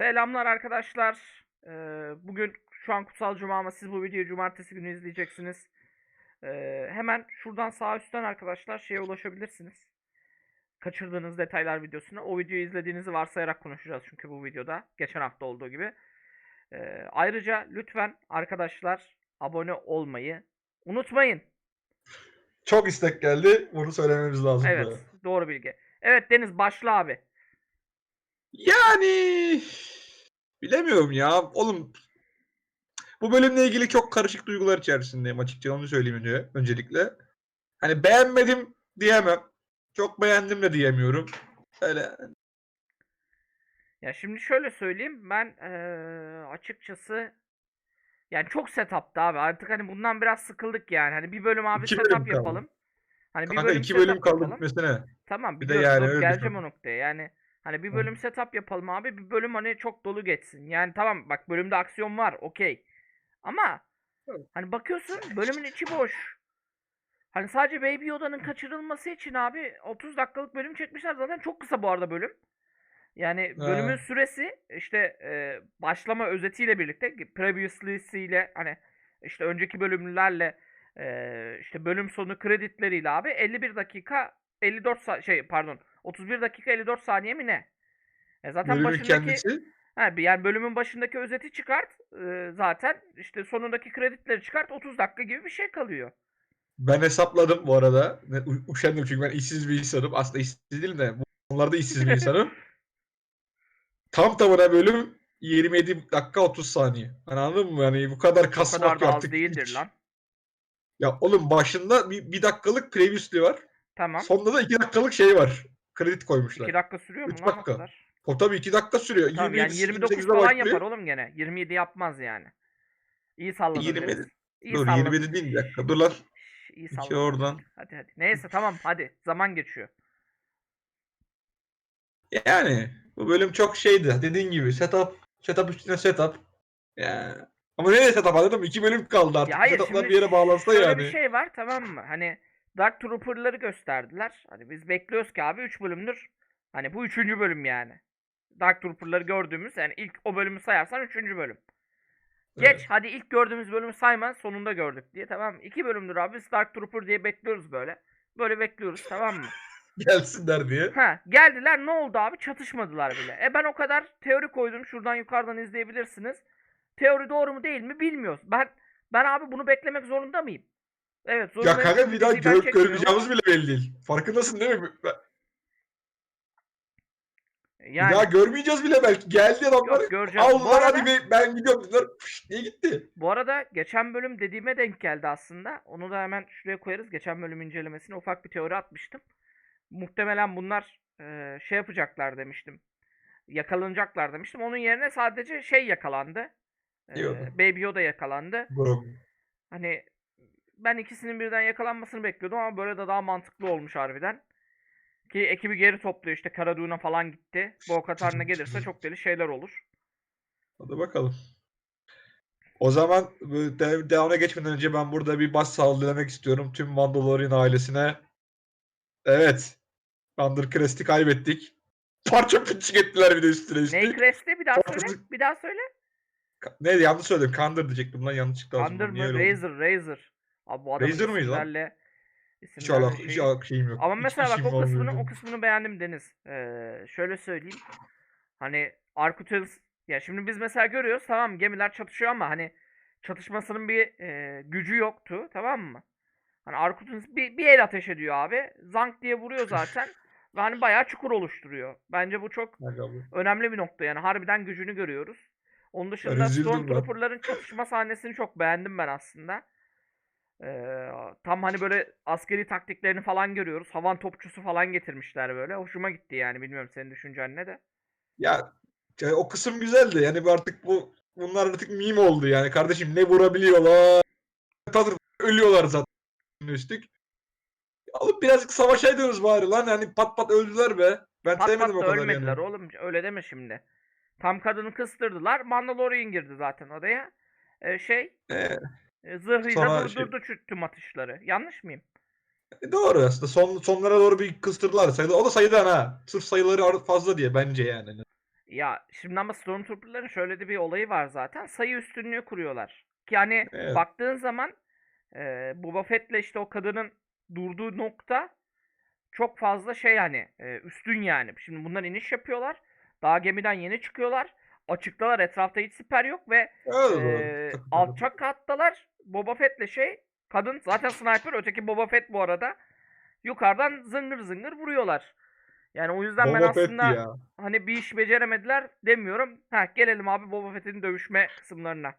Selamlar arkadaşlar. Ee, bugün şu an Kutsal Cuma ama siz bu videoyu cumartesi günü izleyeceksiniz. Ee, hemen şuradan sağ üstten arkadaşlar şeye ulaşabilirsiniz. Kaçırdığınız detaylar videosuna. O videoyu izlediğinizi varsayarak konuşacağız çünkü bu videoda. Geçen hafta olduğu gibi. Ee, ayrıca lütfen arkadaşlar abone olmayı unutmayın. Çok istek geldi. Bunu söylememiz lazım. Evet doğru bilgi. Evet Deniz başla abi. Yani bilemiyorum ya. Oğlum bu bölümle ilgili çok karışık duygular içerisindeyim açıkça onu söyleyeyim önce, öncelikle. Hani beğenmedim diyemem. Çok beğendim de diyemiyorum. Öyle Ya şimdi şöyle söyleyeyim ben eee, açıkçası yani çok setup'tı abi artık hani bundan biraz sıkıldık yani hani bir bölüm abi İki setup bölüm kaldı. yapalım. Hani bir kanka bölüm iki bölüm kaldı bitmesine. Tamam Bir de yani öyle geleceğim o düşün. noktaya yani hani bir bölüm setup yapalım abi bir bölüm hani çok dolu geçsin. Yani tamam bak bölümde aksiyon var okey ama hani bakıyorsun bölümün içi boş. Hani sadece Baby Yoda'nın kaçırılması için abi 30 dakikalık bölüm çekmişler zaten çok kısa bu arada bölüm. Yani bölümün Ha. süresi işte e, başlama özetiyle birlikte previously'siyle hani işte önceki bölümlerle e, işte bölüm sonu kreditleriyle abi 51 dakika 54 sa- şey pardon 31 dakika 54 saniye mi ne? E zaten Bölümün başındaki kendisi ha, bir- yani bölümün başındaki özeti çıkart e, zaten işte sonundaki kreditleri çıkart 30 dakika gibi bir şey kalıyor. ben hesapladım bu arada. U- Üşendim çünkü ben işsiz bir insanım. Aslında işsiz değilim de bunlarda işsiz bir insanım. Tam tamına bölüm 27 dakika 30 saniye. Hani anladın mı? Yani bu kadar kasmak kadar da az artık değildir hiç- lan. Ya oğlum başında bir, bir dakikalık previously var. Tamam. Sonunda da 2 dakikalık şey var. Kredi koymuşlar. 2 dakika sürüyor mu Üç lan o dakika. kadar? O tabii 2 dakika sürüyor. Tamam yani 27, 29 28'de falan başlıyor. yapar oğlum gene. 27 yapmaz yani. İyi salladın 27 Deniz. İyi Dur salladın. 27 değil bir dakika. Dur lan. İyi İki salladın. oradan. Hadi hadi. Neyse tamam hadi. Zaman geçiyor. Yani bu bölüm çok şeydi. Dediğin gibi setup, setup üstüne setup. Yani. Ama nereye setup anladın mı? 2 bölüm kaldı artık. Ya hayır Setuplar bir yere bağlansa yani. bir şey var tamam mı? Hani Dark Trooper'ları gösterdiler. Hani biz bekliyoruz ki abi 3 bölümdür. Hani bu 3. bölüm yani. Dark Trooper'ları gördüğümüz yani ilk o bölümü sayarsan 3. bölüm. Geç Evet. hadi ilk gördüğümüz bölümü sayma sonunda gördük diye tamam mı? 2 bölümdür abi biz Dark Trooper diye bekliyoruz böyle. Böyle bekliyoruz tamam mı? Gelsinler diye. Ha geldiler ne oldu abi çatışmadılar bile. E ben o kadar teori koydum şuradan yukarıdan izleyebilirsiniz. Teori doğru mu değil mi bilmiyoruz. Ben ben abi bunu beklemek zorunda mıyım? Evet Ya kanka bir daha görüp görmeyeceğimiz bile belli değil. Farkındasın değil mi? Ben- Yani daha görmeyeceğiz bile belki. Geldi adamlar. yok göreceğiz. Aldılar hadi be- ben gidiyorum dediler. Diye gitti. bu arada geçen bölüm dediğime denk geldi aslında. Onu da hemen şuraya koyarız. Geçen bölüm incelemesine ufak bir teori atmıştım. Muhtemelen bunlar e, şey yapacaklar demiştim. Yakalanacaklar demiştim. Onun yerine sadece şey yakalandı. E. Baby Yoda yakalandı. Bro. Hani ben ikisinin birden yakalanmasını bekliyordum ama böyle de daha mantıklı olmuş harbiden. Ki ekibi geri topluyor işte Karaduğuna falan gitti. Bu Katar'ına gelirse çok deli şeyler olur. Hadi bakalım. O zaman bu de- devamına geçmeden önce ben burada bir baş sağlamak istiyorum tüm Mandalorian ailesine. Evet. Thunder Crest'i kaybettik. Parça pinçik ettiler bir de üstüne Ney üstlük. Crest'i bir daha söyle. Bir daha söyle. Ne yanlış söyledim. Kandır diyecektim lan yanlış çıktı Thunder ağzımdan. Niye mı? öyle oldu? Abi bu adamın Razer mıydı lan? isimlerle Hiç isimlerle alak, hiç şeyi- alak şeyim yok. Ama Hiç mesela bak o kısmını o kısmını beğendim Deniz. Ee, şöyle söyleyeyim. Hani Arkutus ya şimdi biz mesela görüyoruz tamam gemiler çatışıyor ama hani çatışmasının bir e, gücü yoktu tamam mı? Hani Arkutus bir, bir el ateş ediyor abi. Zank diye vuruyor zaten. Ve hani bayağı çukur oluşturuyor. Bence bu çok önemli bir nokta yani harbiden gücünü görüyoruz. Onun dışında üzüldüm lan. Stormtrooper'ların çatışma sahnesini çok beğendim ben aslında. Ee, tam hani böyle askeri taktiklerini falan görüyoruz. Havan topçusu falan getirmişler böyle. Hoşuma gitti yani. Bilmiyorum senin düşüncen ne de. Ya ya o kısım güzeldi. Yani bu artık bu bunlar artık meme oldu yani. Kardeşim ne vurabiliyorlar? Thunder ölüyorlar zaten üstlük. Alıp birazcık savaşaydınız bari lan. Hani pat pat öldüler be. Ben Pat pat sevmedim o da kadar ölmediler yani. oğlum. Öyle deme şimdi. Tam kadını kıstırdılar. Mandalorian girdi zaten oraya. Ee, şey Ee, zırhıyla Sonra şey- durdurdu çü- tüm atışları. Yanlış mıyım? e, doğru aslında. Son, sonlara doğru bir kıstırdılar sayıda. O da sayıdan ha. Sırf sayıları ar- fazla diye bence yani. Ya şimdi ama Stormtrooper'ların şöyle de bir olayı var zaten. Sayı üstünlüğü kuruyorlar. Ki hani Evet. baktığın zaman e, Boba Fett'le işte o kadının durduğu nokta çok fazla şey hani e, üstün yani. Şimdi bunlar iniş yapıyorlar. Daha gemiden yeni çıkıyorlar. Açıktalar etrafta hiç siper yok ve çok- alçak kattalar. Boba Fett'le şey kadın zaten sniper öteki Boba Fett bu arada. Yukarıdan zıngır zıngır vuruyorlar. Yani o yüzden ben Boba Fett aslında ya. hani bir iş beceremediler demiyorum. Ha gelelim abi Boba Fett'in dövüşme kısımlarına.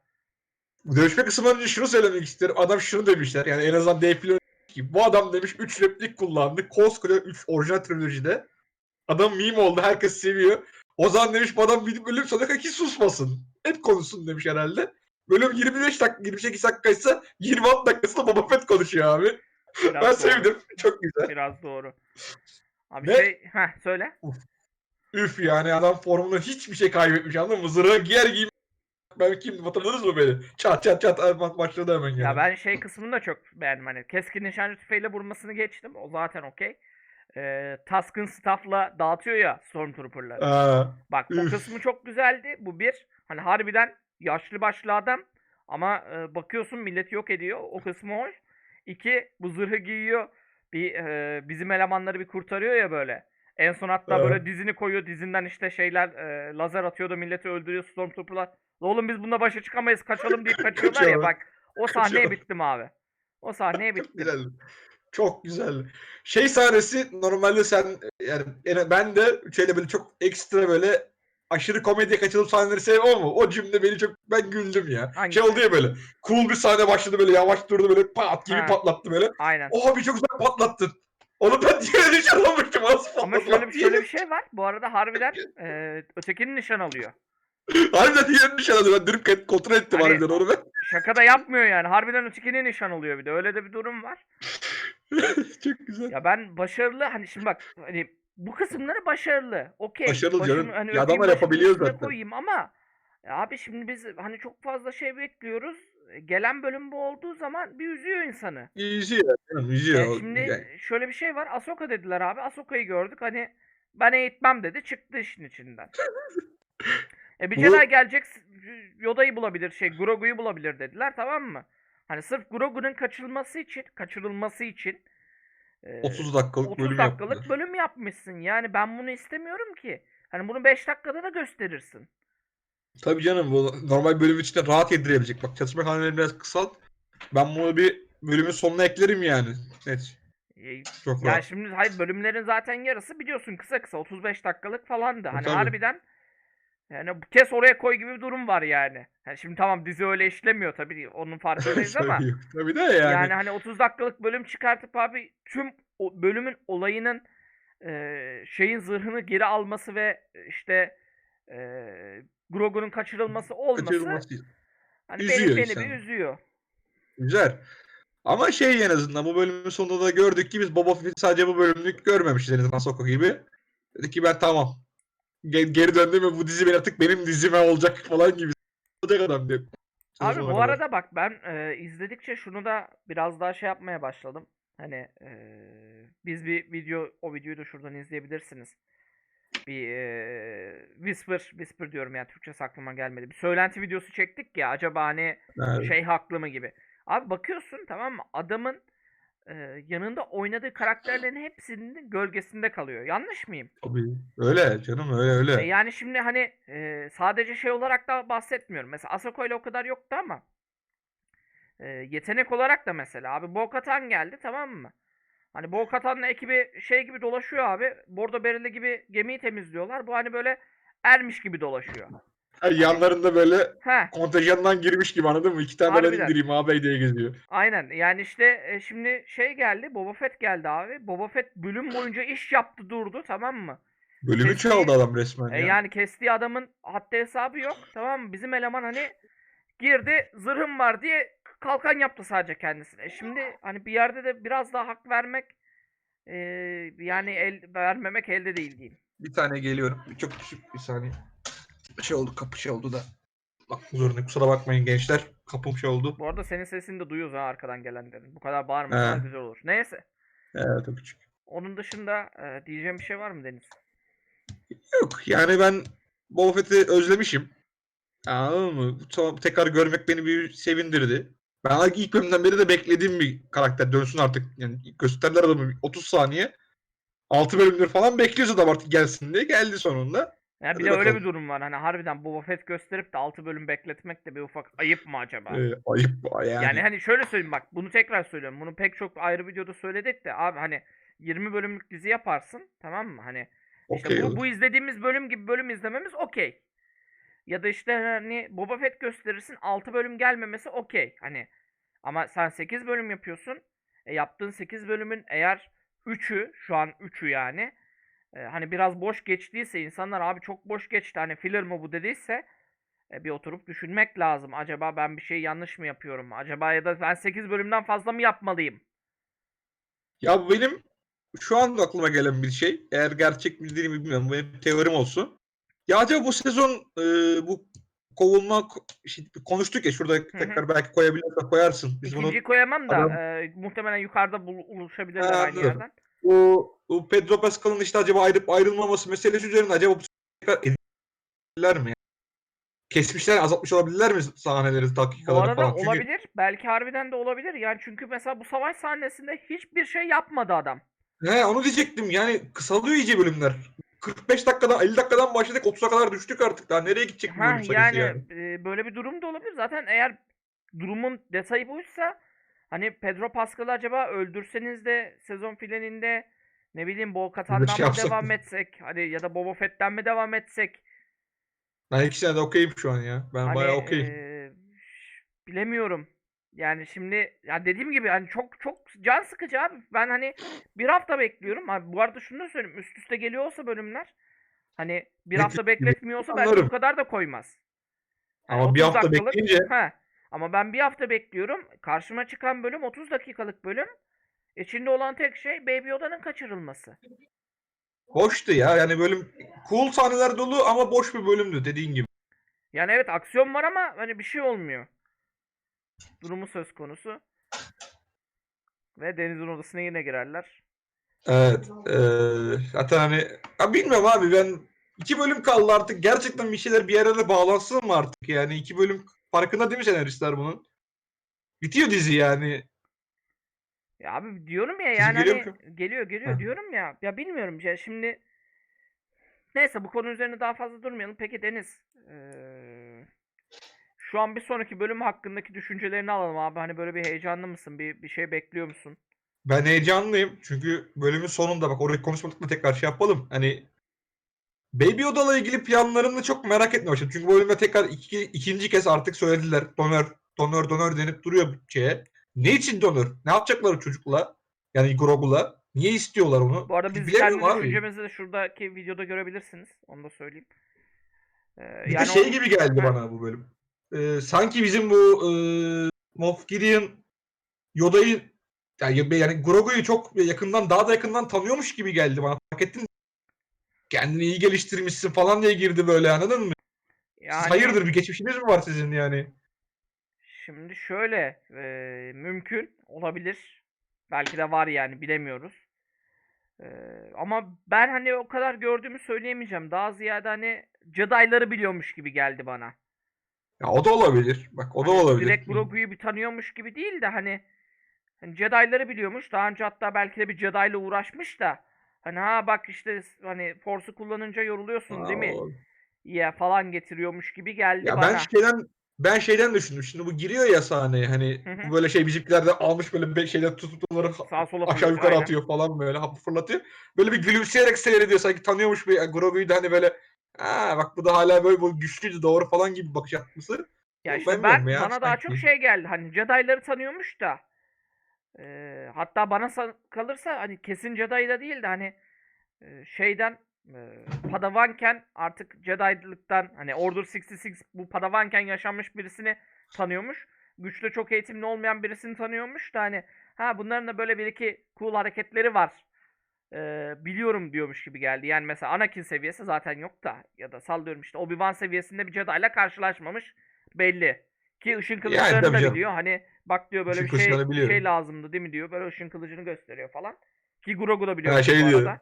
Dövüşme önce şunu söylemek isterim. Adam şunu demişler. Yani en azından Dave Filoni ki bu adam demiş 3 replik kullandı. Koskoca 3 orijinal trilojide. Adam meme oldu. Herkes seviyor. O zaman demiş bu adam bir bölüm sonuna kadar hiç susmasın. Hep konuşsun demiş herhalde. Bölüm 25 dakika, 28 dakikaysa 26 dakikasında Boba Fett konuşuyor abi. Biraz ben doğru. sevdim. Çok güzel. Biraz doğru. Abi Ve- şey, heh söyle. Üf yani adam formunu hiçbir şey kaybetmiş anladın mı? Zırhı giyer giymez. Ben kim hatırladınız mı beni? Çat çat çat başladı hemen yani. Ya ben şey kısmını da çok beğendim hani. Keskin nişancı tüfeğiyle vurmasını geçtim. O zaten okey. Ee, Task'ın staff'la dağıtıyor ya Stormtrooper'ları. Aa, Bak o Üf. kısmı çok güzeldi. Bu bir. Hani harbiden yaşlı başlı adam. Ama e, bakıyorsun milleti yok ediyor. O kısmı hoş. İki bu zırhı giyiyor. Bir e, bizim elemanları bir kurtarıyor ya böyle. En son hatta Evet. böyle dizini koyuyor. Dizinden işte şeyler e, lazer atıyor da milleti öldürüyor Stormtrooper'lar. "La Oğlum biz bununla başa çıkamayız kaçalım deyip kaçıyorlar ya bak. O sahneye bittim abi. O sahneye bittim. Çok güzeldi. Şey sahnesi normalde sen yani en- ben de şöyle böyle çok ekstra böyle aşırı komediye kaçılıp sahneleri sevmem ama o cümle beni çok ben güldüm ya. Hangisi? Şey oldu ya böyle cool bir sahne başladı böyle yavaş durdu böyle pat gibi Ha. patlattı böyle. Aynen. Oha bir çok güzel patlattın. Onu ben diğer nişan almıştım Ama şöyle bir, şöyle bir şey var. Bu arada harbiden e, ötekinin nişan alıyor. Harbiden diğer nişan aldı. Ben dönüp kontrol ettim Hani- harbiden onu ben. Şaka da yapmıyor yani. Harbiden ötekinin nişan alıyor bir de. Öyle de bir durum var. çok güzel. Ya ben başarılı hani şimdi bak hani bu kısımları başarılı. Okey. Başarılı başımı- canım. Hani Ya öpeyim, adamlar başımın yapabiliyor üstüne zaten. Koyayım ama ya abi şimdi biz hani çok fazla şey bekliyoruz. E, Gelen bölüm bu olduğu zaman bir üzüyor insanı. Yüzüyor canım yüzüyor. E, şimdi Yani şöyle bir şey var. Ahsoka dediler abi. Ahsoka'yı gördük. Hani ben eğitmem dedi. Çıktı işin içinden. E bir Bu- Jedi gelecek Yoda'yı bulabilir, şey Grogu'yu bulabilir dediler tamam mı? Hani sırf Grogu'nun kaçırılması için, kaçırılması için e, 30 dakikalık 30 bölüm dakikalık yaptılar. bölüm yapmışsın. Yani ben bunu istemiyorum ki. Hani bunu 5 dakikada da gösterirsin. Tabii canım bu normal bölüm içinde rahat yedirebilecek. Bak çalışma kanalını biraz kısalt. Ben bunu bir bölümün sonuna eklerim yani. Net. E, Çok Ya rahat. şimdi hayır bölümlerin zaten yarısı biliyorsun kısa kısa 35 dakikalık falandı. Hani tabii. harbiden yani bu kes oraya koy gibi bir durum var yani. Yani şimdi tamam dizi öyle işlemiyor tabii onun farkındayız ama Tabii, de yani. yani hani 30 dakikalık bölüm çıkartıp abi tüm o bölümün olayının e, şeyin zırhını geri alması ve işte e, Grogu'nun kaçırılması olması Kaçırılması hani üzüyor beni, beni bir üzüyor. Güzel. Ama şey en azından bu bölümün sonunda da gördük ki biz Boba Fett'i sadece bu bölümlük görmemişiz en azından Ahsoka gibi. Dedi ki ben tamam. Ge- geri döndüm ve bu dizi benim artık benim dizime olacak falan gibi. Olacak adam diye. Abi bu arada bak ben e, izledikçe şunu da biraz daha şey yapmaya başladım. Hani e, biz bir video o videoyu da şuradan izleyebilirsiniz. Bir e, whisper whisper diyorum yani Türkçesi aklıma gelmedi. Bir söylenti videosu çektik ya acaba hani Evet. şey haklı mı gibi. Abi bakıyorsun tamam mı? Adamın e, yanında oynadığı karakterlerin hepsinin gölgesinde kalıyor. Yanlış mıyım? Tabii. Öyle canım öyle öyle. E, yani şimdi hani e, sadece şey olarak da bahsetmiyorum. Mesela Asako ile o kadar yoktu ama e, yetenek olarak da mesela abi Bo-Katan geldi tamam mı? Hani Bo-Katan'la ekibi şey gibi dolaşıyor abi. Bordo Berili gibi gemiyi temizliyorlar. Bu hani böyle ermiş gibi dolaşıyor. Her yanlarında böyle He. kontenjandan girmiş gibi anladın mı? İki tane ben Harbiden. indireyim ağabey diye geziyor. Aynen. Yani işte e, şimdi şey geldi. Boba Fett geldi abi. Boba Fett bölüm boyunca iş yaptı durdu tamam mı? Bölümü Keşke- çaldı adam resmen E, ya. yani kestiği adamın haddi hesabı yok. Tamam mı? Bizim eleman hani girdi zırhım var diye kalkan yaptı sadece kendisine. E şimdi hani bir yerde de biraz daha hak vermek e, yani el vermemek elde değil diyeyim. Bir tane geliyorum. Çok küçük bir saniye. Şey oldu kapı şey oldu da. Bak zorunda kusura bakmayın gençler. Kapım şey oldu. Bu arada senin sesini de duyuyoruz ha arkadan gelenlerin. Bu kadar bağırma He. daha güzel olur. Neyse. Evet o küçük. Onun dışında e, diyeceğim bir şey var mı Deniz? Yok yani ben Boba Fett'i özlemişim. Anladın mı? Tekrar görmek beni bir sevindirdi. Ben ilk bölümden beri de beklediğim bir karakter dönsün artık. Yani gösterdiler adamı 30 saniye. 6 bölümdür falan bekliyoruz adam artık gelsin diye. Geldi sonunda. Ya bir Hadi de öyle bakalım. bir durum var. Hani harbiden Boba Fett gösterip de 6 bölüm bekletmek de bir ufak ayıp mı acaba? Ee, ayıp yani. Yani hani şöyle söyleyeyim bak bunu tekrar söylüyorum. Bunu pek çok ayrı videoda söyledik de abi hani 20 bölümlük dizi yaparsın tamam mı? Hani işte Okey bu, olur. bu izlediğimiz bölüm gibi bölüm izlememiz okey. Ya da işte hani Boba Fett gösterirsin 6 bölüm gelmemesi okey. Hani ama sen 8 bölüm yapıyorsun. E, yaptığın 8 bölümün eğer 3'ü şu an 3'ü yani e, hani biraz boş geçtiyse insanlar abi çok boş geçti hani filler mı bu dediyse e, bir oturup düşünmek lazım. Acaba ben bir şey yanlış mı yapıyorum? Acaba ya da ben 8 bölümden fazla mı yapmalıyım? Ya benim şu an aklıma gelen bir şey. Eğer gerçek mi değil mi bilmiyorum. Bu benim teorim olsun. Ya acaba bu sezon e, bu kovulma ko- şey, konuştuk ya şurada tekrar belki koyabilirsen koyarsın. Biz bunu İkinciyi koyamam da adam- e, muhtemelen yukarıda bul- buluşabilirler Ha, aynı yerden. Bu, bu Pedro Pascal'ın işte acaba ayrılıp ayrılmaması meselesi üzerinde acaba bu tekrar edilirler mi? Kesmişler, azaltmış olabilirler mi sahneleri, Bu dakikaları arada falan? Çünkü olabilir. Belki harbiden de olabilir. Yani çünkü mesela bu savaş sahnesinde hiçbir şey yapmadı adam. he, onu diyecektim. Yani kısalıyor iyice bölümler. 45 dakikadan 50 dakikadan başladık 30'a kadar düştük artık. Daha nereye gidecek bu bölüm yani, yani? e, böyle bir durum da olabilir. Zaten eğer durumun detayı buysa hani Pedro Pascal'ı acaba öldürseniz de sezon finalinde ne bileyim Bo Katan'dan şey mı devam etsek hani ya da Boba Fett'ten mi devam etsek Ben ikisine de okeyim şu an ya. Ben hani bayağı okeyim. e, bilemiyorum. Yani şimdi ya dediğim gibi hani çok çok can sıkıcı abi. Ben hani bir hafta bekliyorum. Abi bu arada şunu da söyleyeyim. Üst üste geliyor olsa bölümler hani bir hafta tip gibi? bekletmiyorsa belki bu kadar da koymaz. Yani Ama bir 30 hafta dakikalık- bekleyince He. Ama ben bir hafta bekliyorum. Karşıma çıkan bölüm 30 dakikalık bölüm. İçinde olan tek şey Baby Yoda'nın kaçırılması. boştu ya. Yani bölüm cool sahneler dolu ama boş bir bölümdü dediğin gibi. Yani evet aksiyon var ama hani bir şey olmuyor. Durumu söz konusu. Ve denizin odasına yine girerler. Evet. eee zaten hani ya bilmiyorum abi ben iki bölüm kaldı artık. Gerçekten bir şeyler bir yerlere bağlansın mı artık yani? iki bölüm farkında değil mi senaristler bunun? Bitiyor dizi yani. Ya abi diyorum ya Sizi yani geliyor hani mu? geliyor geliyor Heh. diyorum ya. Ya bilmiyorum ya şimdi neyse bu konu üzerine daha fazla durmayalım. Peki Deniz eee, şu an bir sonraki bölüm hakkındaki düşüncelerini alalım abi. Hani böyle bir heyecanlı mısın? Bir bir şey bekliyor musun? Ben heyecanlıyım çünkü bölümün sonunda bak orayı konuşmadık mı tekrar şey yapalım. Hani Baby Yoda'la ilgili planlarını çok merak etmeye başladım. Çünkü bu bölümde tekrar iki, ikinci kez artık söylediler. Donör, donör, donör denip duruyor bütçeye. Ne için donör? Ne yapacaklar o çocukla? Yani Grogu'la. Niye istiyorlar onu? Bu arada biz Bilemiyorum kendi abi. düşüncemizi de şuradaki videoda görebilirsiniz. Onu da söyleyeyim. Eee, Bir yani de şey o- gibi geldi bana bu bölüm. Ee, sanki bizim bu e, Moff Gideon Yoda'yı yani, yani Grogu'yu çok yakından daha da yakından tanıyormuş gibi geldi bana. Fark ettin? Kendini iyi geliştirmişsin falan diye girdi böyle anladın mı? Siz yani hayırdır bir geçmişiniz mi var sizin yani? Şimdi şöyle eee, mümkün olabilir. Belki de var yani bilemiyoruz. Eee, ama ben hani o kadar gördüğümü söyleyemeyeceğim. Daha ziyade hani Jedi'ları biliyormuş gibi geldi bana. Ya o da olabilir. Bak o da Hani olabilir. Direkt Grogu'yu bir tanıyormuş gibi değil de hani, hani Jedi'ları biliyormuş. Daha önce hatta belki de bir Jedi'yle uğraşmış da hani ha bak işte hani Force'u kullanınca yoruluyorsun değil mi? Aa, Ya falan getiriyormuş gibi geldi Ya bana. ben şeyden ben şeyden düşündüm. Şimdi bu giriyor ya sahneye hani Hı hı. bu böyle şey bizimkiler de almış böyle be- şeyler tutup onları Sağa sola aşağı yukarı aynen. atıyor falan böyle hapı fırlatıyor. Böyle bir gülümseyerek seyrediyor sanki tanıyormuş bir Grogu'yu da hani böyle ha bak bu da hala böyle bu güçlüydü doğru falan gibi bakış atması. Ya işte ben ben bilmiyorum ya, bana daha sanki. çok şey geldi. Hani Jedi'ları tanıyormuş da. Eee, hatta bana sa- kalırsa hani kesin Jedi'da değil de hani eee, şeyden eee, Padawanken artık Jedi'lıktan hani Order 66 bu Padawanken yaşanmış birisini tanıyormuş. Güçlü çok eğitimli olmayan birisini tanıyormuş da hani ha bunların da böyle bir iki cool hareketleri var. Eee, biliyorum diyormuş gibi geldi. Yani mesela Anakin seviyesi zaten yok da ya da sallıyorum işte Obi-Wan seviyesinde bir Jedi ile karşılaşmamış belli. Ki ışın kılıçlarını tabii da canım. biliyor. Hani bak diyor böyle Işın bir şey kılıçlarını biliyor. şey lazımdı değil mi diyor. Böyle ışın kılıcını gösteriyor falan. Ki Grogu da biliyor Ha, şey diyor. arada.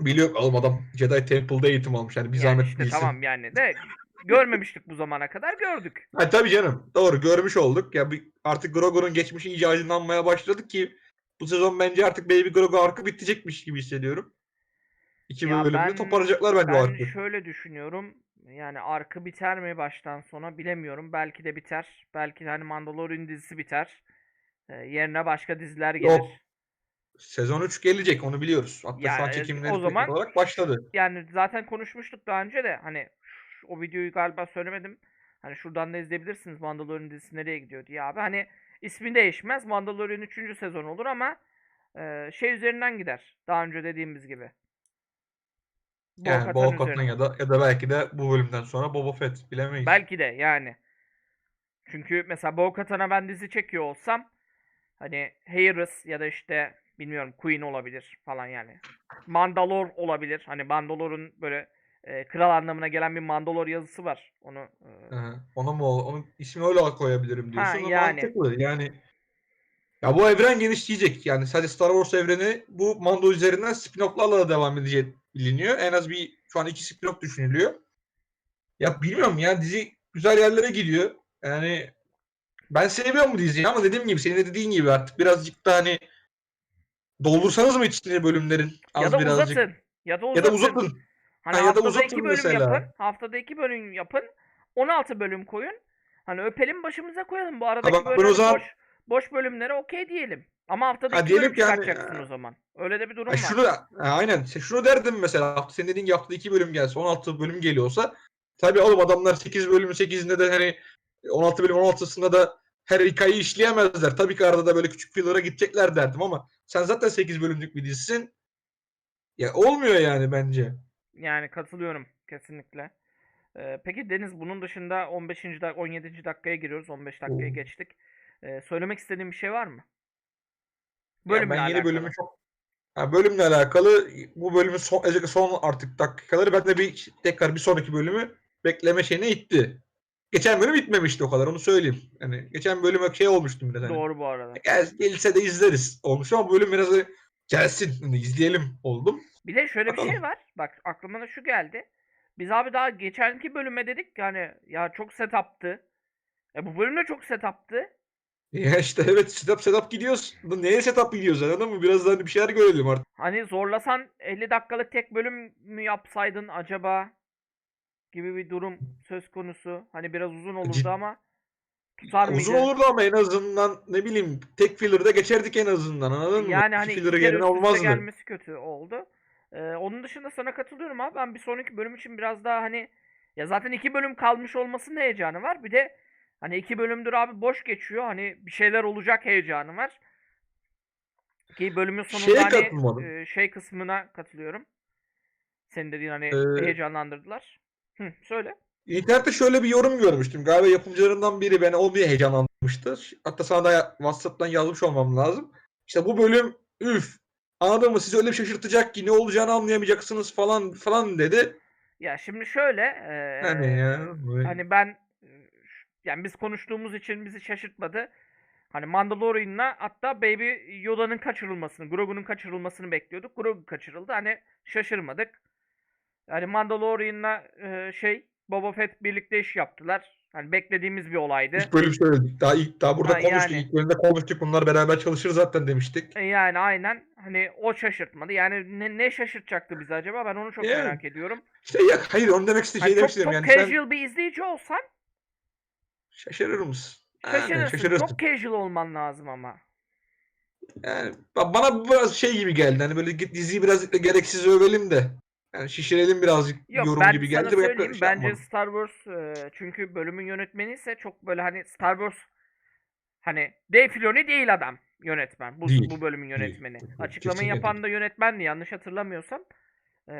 Biliyorum oğlum adam Jedi Temple'da eğitim almış. Yani bir Yani zahmet işte bilsin. tamam yani de görmemiştik bu zamana kadar gördük. Ha, tabii canım. Doğru görmüş olduk. Ya bir, artık Grogu'nun geçmişi iyice aydınlanmaya başladı ki bu sezon bence artık Baby Grogu arka bitecekmiş gibi hissediyorum. İki Ya bölümde ben- toparlayacaklar bence o Ben arkı. şöyle düşünüyorum. Yani arka biter mi baştan sona bilemiyorum. Belki de biter. Belki de hani Mandalorian dizisi biter. Ee, yerine başka diziler gelir. Yok. Sezon 3 gelecek onu biliyoruz. Hatta Ya, şu an e, çekimleri o zaman- olarak başladı. Yani zaten konuşmuştuk daha önce de hani o videoyu galiba söylemedim. Hani şuradan da izleyebilirsiniz Mandalorian dizisi nereye gidiyor diye abi. Hani ismi değişmez. Mandalorian 3. sezon olur ama e, şey üzerinden gider. Daha önce dediğimiz gibi. Yani Bo-Katan Bo-Katan üzerine. ya da ya da belki de bu bölümden sonra Boba Fett bilemeyiz. Belki de yani. Çünkü mesela Bo-Katan'a ben dizi çekiyor olsam hani Harris ya da işte bilmiyorum Queen olabilir falan yani. Mandalor olabilir. Hani Mandalor'un böyle e, kral anlamına gelen bir Mandalor yazısı var. Onu e, Hı, Ona mı onun ismini öyle koyabilirim Ha, diyorsun. O yani. Mantıklı. Yani ya bu evren genişleyecek. Yani sadece Star Wars evreni bu Mando üzerinden spin-off'larla da devam edecek biliniyor. En az bir şu an iki spin-off düşünülüyor. Ya bilmiyorum ya dizi güzel yerlere gidiyor. Yani ben seviyorum bu diziyi ama dediğim gibi senin de dediğin gibi artık birazcık da hani doldursanız mı içine bölümlerin az ya da birazcık. uzatın. Ya da uzatın. Ya da uzatın. Hani Ha, ya da uzatın iki bölüm mesela. yapın. Haftada iki bölüm yapın. 16 bölüm koyun. Hani öpelim başımıza koyalım. Bu aradaki bak böyle o zaman- boş, boş bölümlere okey diyelim. Ama haftada Ha, iki diyelim bölüm ki yani- çıkartacaksın o zaman. Öyle de bir durum Ha, var. şunu ha, aynen. Şunu derdim mesela hafta senin dediğin gibi haftada 2 bölüm gelse 16 bölüm geliyorsa tabii oğlum adamlar 8 bölümün 8'inde de hani 16 bölüm 16'sında da her hikayeyi işleyemezler. Tabii ki arada da böyle küçük filler'a gidecekler derdim ama sen zaten 8 bölümlük bir dizisin. Ya olmuyor yani bence. Yani katılıyorum kesinlikle. Ee, peki Deniz bunun dışında 15. dak 17. dakikaya giriyoruz. 15 dakikayı Oo. geçtik. Ee, söylemek istediğin bir şey var mı? Ya Bölümle ben yeni alakalı. bölümü çok Ha, bölümle alakalı bu bölümün son, özellikle son artık dakikaları ben de bir tekrar bir sonraki bölümü bekleme şeyine itti. Geçen bölüm bitmemişti o kadar onu söyleyeyim. Yani geçen bölüme şey olmuştum biraz hani. Doğru bu arada. Gel, gelirse de izleriz olmuş ama bölüm biraz gelsin hani izleyelim oldum. Bir de şöyle bir şey Bakalım. var. Bak aklıma da şu geldi. Biz abi daha geçenki bölüme dedik yani ya çok setup'tı. E bu bölüm de çok setup'tı. Ya işte evet setup setup gidiyoruz. Bu Neye setup gidiyoruz anladın mı? Biraz daha hani bir şeyler görelim artık. Hani zorlasan 50 dakikalık tek bölüm mü yapsaydın acaba gibi bir durum söz konusu. Hani biraz uzun olurdu Cid- ama tutar mıydı? Uzun olurdu ama en azından ne bileyim tek filler'da geçerdik en azından anladın mı? Yani hani filler'ı yerine olmazdı. gelmesi kötü oldu. Ee, onun dışında sana katılıyorum abi. Ben bir sonraki bölüm için biraz daha hani ya zaten iki bölüm kalmış olmasının heyecanı var. Bir de hani iki bölümdür abi boş geçiyor. Hani bir şeyler olacak heyecanı var. Ki bölümün sonunda Şeye hani e, şey kısmına katılıyorum. Senin dediğin hani Ee, heyecanlandırdılar. Hı, söyle. İnternette şöyle bir yorum görmüştüm. Galiba yapımcılarından biri beni o bir heyecanlandırmıştı. Hatta sana da WhatsApp'tan yazmış olmam lazım. İşte bu bölüm üf. Anladın mı? Sizi öyle bir şaşırtacak ki ne olacağını anlayamayacaksınız falan falan dedi. Ya şimdi şöyle e, Hani ya. Hani ben yani biz konuştuğumuz için bizi şaşırtmadı. Hani Mandalorian'la hatta Baby Yoda'nın kaçırılmasını, Grogu'nun kaçırılmasını bekliyorduk. Grogu kaçırıldı. Hani şaşırmadık. Hani Mandalorian'la e, şey Boba Fett birlikte iş yaptılar. Hani beklediğimiz bir olaydı. İlk bölüm söyledik. Daha ilk daha burada Ha, konuştuk. yani. İlk bölümde konuştuk. Bunlar beraber çalışır zaten demiştik. E, Yani aynen hani o şaşırtmadı. Yani ne, ne şaşırtacaktı bizi acaba? Ben onu çok Yani. merak ediyorum. İşte ya hayır onu demek istediğim Hani şey çok, istiyorum. çok Yani sen casual bir izleyici olsan şaşırır mısın? Yani şaşırırsın. şaşırırsın. Çok casual olman lazım ama. Yani ba- bana biraz şey gibi geldi. Hani böyle diziyi birazcık da gereksiz övelim de. Yani şişirelim birazcık Yok yorum ben gibi sana geldi. Söyleyeyim şey bence yapmadım. Star Wars e, çünkü bölümün yönetmeni ise çok böyle hani Star Wars hani Dave Filoni değil adam yönetmen bu Değil, bu bölümün yönetmeni. Değil, Açıklamayı kesinlikle yapan da yönetmendi yanlış hatırlamıyorsam. E,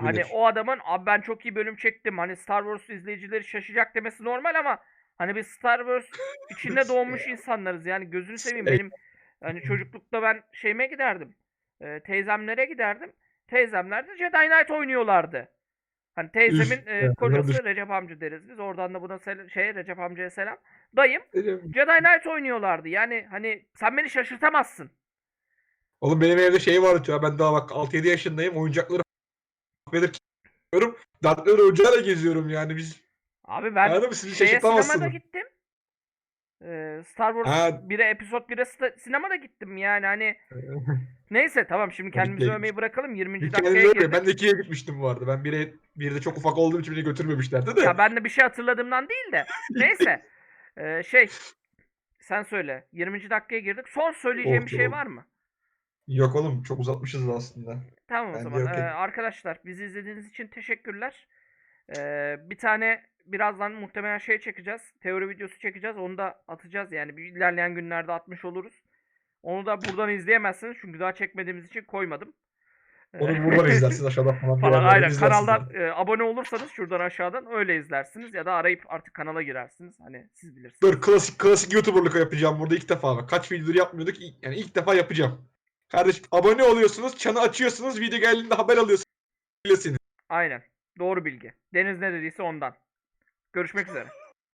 hani o adamın abi ben çok iyi bölüm çektim hani Star Wars izleyicileri şaşacak demesi normal ama hani biz Star Wars içinde doğmuş insanlarız yani gözünü seveyim benim hani çocuklukta ben şeyime giderdim. E, teyzemlere giderdim. Teyzemler de Jedi Knight oynuyorlardı. Hani teyzemin e, kocası. Recep amca deriz biz. Oradan da buna sel- şey Recep amcaya selam. Dayım Jedi Knight oynuyorlardı. Yani hani sen beni şaşırtamazsın. Oğlum benim evde şey var ya ben daha bak 6-7 yaşındayım oyuncakları Vader diyorum. Darth Vader ocağıyla geziyorum yani biz. Abi ben Anladın mı? Şeye sinemada gittim. Ee, Star Wars Ha. 1'e episode 1'e sta- sinemada gittim yani hani neyse tamam şimdi kendimizi övmeyi bırakalım 20. Bir dakikaya girdik. Ben de ikiye gitmiştim bu arada. Ben bire, bir de çok ufak olduğum için beni götürmemişlerdi de. Ya ben de bir şey hatırladığımdan değil de neyse Ee, şey sen söyle 20. dakikaya girdik son söyleyeceğim bir Olsun şey oğlum. var mı? Yok oğlum çok uzatmışız aslında. Tamam o Bence zaman. Ee, arkadaşlar bizi izlediğiniz için teşekkürler. Ee, bir tane birazdan muhtemelen şey çekeceğiz. Teori videosu çekeceğiz. Onu da atacağız. Yani bir ilerleyen günlerde atmış oluruz. Onu da buradan izleyemezsiniz. Çünkü daha çekmediğimiz için koymadım. Ee, Onu buradan izlersiniz aşağıdan falan. falan aynen kanaldan e, abone olursanız şuradan aşağıdan öyle izlersiniz ya da arayıp artık kanala girersiniz. Hani siz bilirsiniz. Dur klasik klasik YouTuber'lık yapacağım burada ilk defa. Bak. Kaç videodur yapmıyorduk. Yani ilk defa yapacağım. Kardeşim abone oluyorsunuz, çanı açıyorsunuz, video geldiğinde haber alıyorsunuz. Bilesiniz. Aynen. Doğru bilgi. Deniz ne dediyse ondan. Görüşmek üzere.